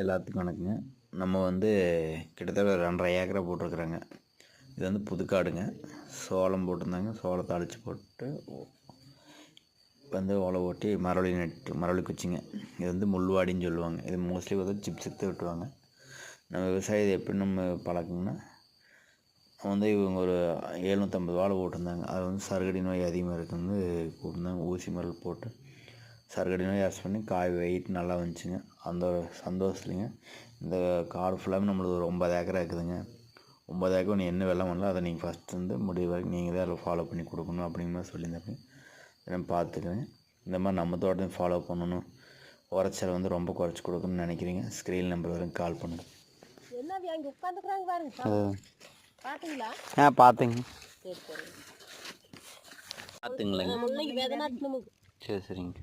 எல்லாத்துக்கும் வணக்கங்க. நம்ம வந்து கிட்டத்தட்ட ரெண்டரை ஏக்கரை போட்டிருக்குறோங்க. இது வந்து புதுக்காடுங்க. சோளம் போட்டிருந்தாங்க. சோளத்தை அழிச்சு போட்டு வந்து ஓலை ஓட்டி மரவள்ளி நட்டு மரவள்ளி குச்சிங்க. இது வந்து முள்வாடின்னு சொல்லுவாங்க. இது மோஸ்ட்லி வந்து சிப்ஸ் எடுத்து விட்டுருவாங்க நம்ம விவசாயத்தை எப்படி நம்ம பழக்கணும்னா வந்து இவங்க ஒரு எழுநூற்றம்பது வாழை போட்டிருந்தாங்க. அது வந்து சருகடி நோய் அதிகமாக இருக்குன்னு போட்டிருந்தாங்க ஊசி மரல் போட்டு சருகடி நோய் அரெஸ்ட் பண்ணி காய் வெயிட் நல்லா வந்துச்சுங்க. அந்த ஒரு சந்தோஷத்துலைங்க. இந்த காடு ஃபுல்லாமே நம்மளுக்கு ஒரு ஒம்பது ஏக்கரா இருக்குதுங்க. ஒம்பது ஏக்கர் நீ என்ன வெள்ளம் பண்ணல அதை நீங்கள் ஃபஸ்ட் வந்து முடிவு வரைக்கும் நீங்கள் தான் அதில் ஃபாலோ பண்ணி கொடுக்கணும் அப்படிங்கிற மாதிரி சொல்லியிருந்தாங்க நான் பார்த்துக்குறேன். இந்த மாதிரி நம்ம தோட்டத்தையும் ஃபாலோ பண்ணணும். உரச்சல் வந்து ரொம்ப குறைச்சி கொடுக்கணும்னு நினைக்கிறீங்க. ஸ்க்ரீன் நம்பர் வரைக்கும் கால் பண்ணுங்கள் ஆ. பார்த்துங்க. பார்த்துங்களேங்க. சரி சரிங்க.